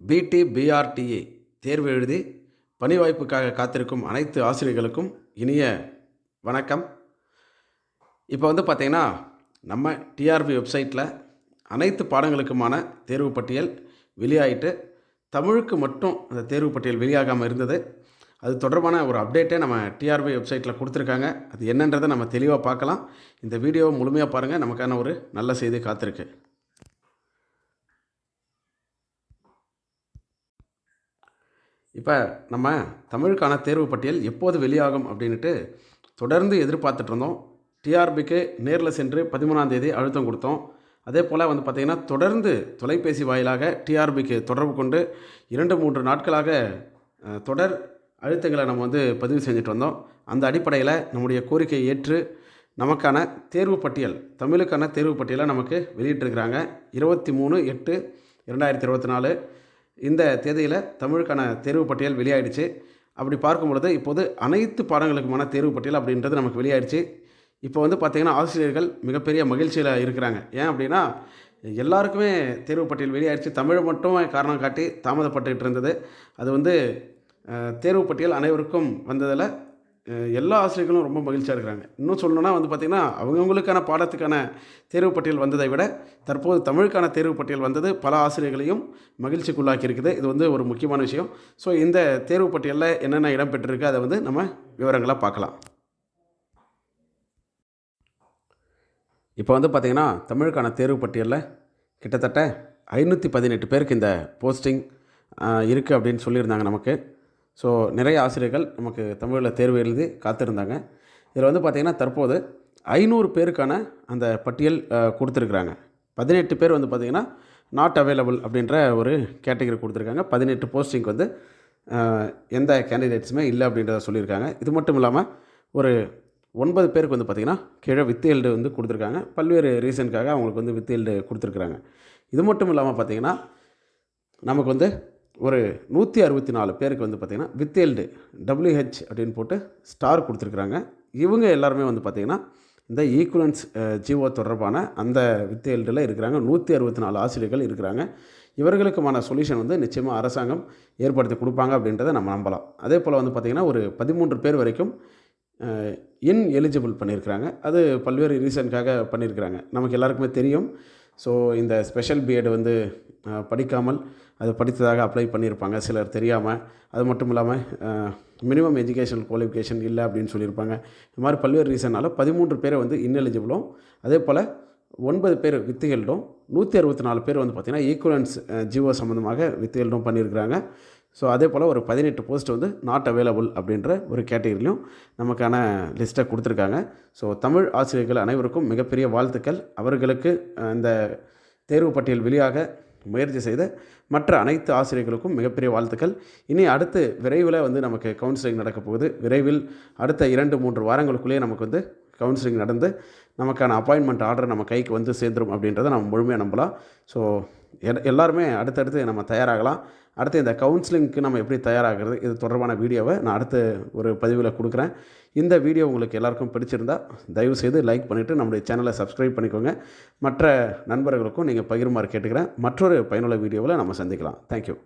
பிடி பிஆர்டிஏ தேர்வு எழுதி பணி வாய்ப்புக்காக காத்திருக்கும் அனைத்து ஆசிரியர்களுக்கும் இனிய வணக்கம். இப்போ வந்து பார்த்திங்கன்னா நம்ம டிஆர்பி வெப்சைட்டில் அனைத்து பாடங்களுக்குமான தேர்வு பட்டியல் வெளியாகிட்டு தமிழுக்கு மட்டும் அந்த தேர்வு பட்டியல் வெளியாகாமல் இருந்தது. அது தொடர்பான ஒரு அப்டேட்டே நம்ம டிஆர்பி வெப்சைட்டில் கொடுத்துருக்காங்க. அது என்னன்றதை நம்ம தெளிவாக பார்க்கலாம். இந்த வீடியோவை முழுமையாக பாருங்கள் நமக்கான ஒரு நல்ல செய்தி காத்திருக்கு. இப்போ நம்ம தமிழுக்கான தேர்வு பட்டியல் எப்போது வெளியாகும் அப்படின்ட்டு தொடர்ந்து எதிர்பார்த்துட்டு இருந்தோம். டிஆர்பிக்கு நேரில் சென்று பதிமூணாம் தேதி அழுத்தம் கொடுத்தோம். அதே போல் வந்து பார்த்திங்கன்னா தொடர்ந்து தொலைபேசி வாயிலாக டிஆர்பிக்கு தொடர்பு கொண்டு இரண்டு மூன்று நாட்களாக தொடர் அழுத்தங்களை நம்ம வந்து பதிவு செஞ்சுட்டு வந்தோம். அந்த அடிப்படையில் நம்முடைய கோரிக்கையை ஏற்று நமக்கான தேர்வு பட்டியல் தமிழுக்கான தேர்வு பட்டியலை நமக்கு வெளியிட்டிருக்கிறாங்க. இருபத்தி மூணு எட்டு இரண்டாயிரத்தி இருபத்தி நாலு. இந்த தேதியில் தமிழுக்கான தேர்வு பட்டியல் வெளியாயிடுச்சு. அப்படி பார்க்கும் பொழுது இப்போது அனைத்து பாடங்களுக்குமான தேர்வு பட்டியல் அப்படின்றது நமக்கு வெளியாயிடுச்சு. இப்போ வந்து பார்த்திங்கன்னா ஆசிரியர்கள் மிகப்பெரிய மகிழ்ச்சியில் இருக்கிறாங்க. ஏன் அப்படின்னா எல்லாருக்குமே தேர்வு பட்டியல் வெளியாயிடுச்சு. தமிழ் மட்டும் காரணம் காட்டி தாமதப்பட்டுக்கிட்டு இருந்தது. அது வந்து தேர்வு பட்டியல் அனைவருக்கும் வந்ததில் எல்லா ஆசிரியர்களும் ரொம்ப மகிழ்ச்சியாக இருக்கிறாங்க. இன்னும் சொல்லணும்னா வந்து பார்த்திங்கன்னா அவங்கவுங்களுக்கான பாடத்துக்கான தேர்வு பட்டியல் வந்ததை விட தற்போது தமிழுக்கான தேர்வு பட்டியல் வந்தது பல ஆசிரியர்களையும் மகிழ்ச்சிக்குள்ளாக்கி இருக்குது இது வந்து ஒரு முக்கியமான விஷயம். ஸோ இந்த தேர்வு பட்டியலில் என்னென்ன இடம் பெற்றிருக்கு அதை வந்து நம்ம விவரங்களாக பார்க்கலாம். இப்போ வந்து பார்த்திங்கன்னா தமிழுக்கான தேர்வு பட்டியலில் கிட்டத்தட்ட ஐநூற்றி பதினெட்டு பேருக்கு இந்த போஸ்டிங் இருக்குது அப்படின்னு சொல்லியிருந்தாங்க நமக்கு. ஸோ நிறைய ஆசிரியர்கள் நமக்கு தமிழில் தேர்வு எழுதி காத்திருந்தாங்க. இதில் வந்து பார்த்திங்கன்னா தற்போது ஐநூறு பேருக்கான அந்த பட்டியல் கொடுத்துருக்குறாங்க. பதினெட்டு பேர் வந்து பார்த்திங்கன்னா நாட் அவைலபிள் அப்படின்ற ஒரு கேட்டகரி கொடுத்துருக்காங்க. பதினெட்டு போஸ்டிங்க்கு வந்து எந்த கேண்டிடேட்ஸுமே இல்லை அப்படின்றத சொல்லியிருக்காங்க. இது மட்டும் இல்லாமல் ஒரு ஒன்பது பேருக்கு வந்து பார்த்திங்கன்னா கீழே வித்தேல்டு வந்து கொடுத்துருக்காங்க. பல்வேறு ரீசனுக்காக அவங்களுக்கு வந்து வித்தேல்டு கொடுத்துருக்குறாங்க. இது மட்டும் இல்லாமல் பார்த்திங்கன்னா நமக்கு வந்து ஒரு நூற்றி அறுபத்தி நாலு பேருக்கு வந்து பார்த்திங்கன்னா வித்தேல்டு டபிள்யூஹெச் அப்படின்னு போட்டு ஸ்டார் கொடுத்துருக்குறாங்க. இவங்க எல்லாருமே வந்து பார்த்திங்கன்னா இந்த ஈக்குவலன்ஸ் ஜீவோ தொடர்பான அந்த வித்தேல்டில் இருக்கிறாங்க. நூற்றி அறுபத்தி நாலு ஆசிரியர்கள் இருக்கிறாங்க. இவர்களுக்குமான சொல்யூஷன் வந்து நிச்சயமாக அரசாங்கம் ஏற்படுத்தி கொடுப்பாங்க அப்படின்றத நம்ம நம்பலாம். அதே போல் வந்து பார்த்திங்கன்னா ஒரு பதிமூன்று பேர் வரைக்கும் இன் எலிஜிபிள் பண்ணியிருக்கிறாங்க. அது பல்வேறு ரீசனுக்காக பண்ணியிருக்கிறாங்க. நமக்கு எல்லாருக்குமே தெரியும். ஸோ இந்த ஸ்பெஷல் பிஎட் வந்து படிக்காமல் அது படித்ததாக அப்ளை பண்ணியிருப்பாங்க. சிலர் தெரியாமல் அது மட்டும் இல்லாமல் மினிமம் எஜுகேஷன் குவாலிஃபிகேஷன் இல்லை அப்படின்னு சொல்லியிருப்பாங்க. இந்த மாதிரி பல்வேறு ரீசனால் பதிமூன்று பேரை வந்து இன்எலிஜிபிளும் அதே போல் ஒன்பது பேர் வித்துகளும் நூற்றி அறுபத்தி நாலு பேர் வந்து பார்த்திங்கன்னா ஈக்குவலன்ஸ் ஜிஓ சம்மந்தமாக வித்துகளும் பண்ணியிருக்கிறாங்க. ஸோ அதே போல் ஒரு பதினெட்டு போஸ்ட் வந்து நாட் அவைலபிள் அப்படின்ற ஒரு கேட்டகரிலையும் நமக்கான லிஸ்ட்டை கொடுத்துருக்காங்க. ஸோ தமிழ் ஆசிரியர்கள் அனைவருக்கும் மிகப்பெரிய வாழ்த்துக்கள். அவர்களுக்கு இந்த தேர்வு பட்டியல் வெளியாக முயற்சி செய்த மற்ற அனைத்து ஆசிரியர்களுக்கும் மிகப்பெரிய வாழ்த்துக்கள். இனி அடுத்து விரைவில் வந்து நமக்கு கவுன்சிலிங் நடக்க போகுது. விரைவில் அடுத்த இரண்டு மூன்று வாரங்களுக்குள்ளேயே நமக்கு வந்து கவுன்சிலிங் நடந்து நமக்கான அப்பாயின்மெண்ட் ஆர்டர் நம்ம கைக்கு வந்து சேர்ந்துரும் அப்படின்றத நம்ம முழுமையாக நம்பலாம். ஸோ எல்லாருமே அடுத்தடுத்து நம்ம தயாராகலாம். அடுத்து இந்த கவுன்சிலிங்க்கு நம்ம எப்படி தயாராகிறது இது தொடர்பான வீடியோவை நான் அடுத்த ஒரு பதிவில் கொடுக்குறேன். இந்த வீடியோ உங்களுக்கு எல்லாருக்கும் பிடிச்சிருந்தா தயவுசெய்து லைக் பண்ணிவிட்டு நம்முடைய சேனலை சப்ஸ்கிரைப் பண்ணிக்கோங்க. மற்ற நண்பர்களுக்கும் நீங்கள் பகிர்மாறு கேட்டுக்கிறேன். மற்றொரு பயனுள்ள வீடியோவில் நம்ம சந்திக்கலாம். தேங்க்யூ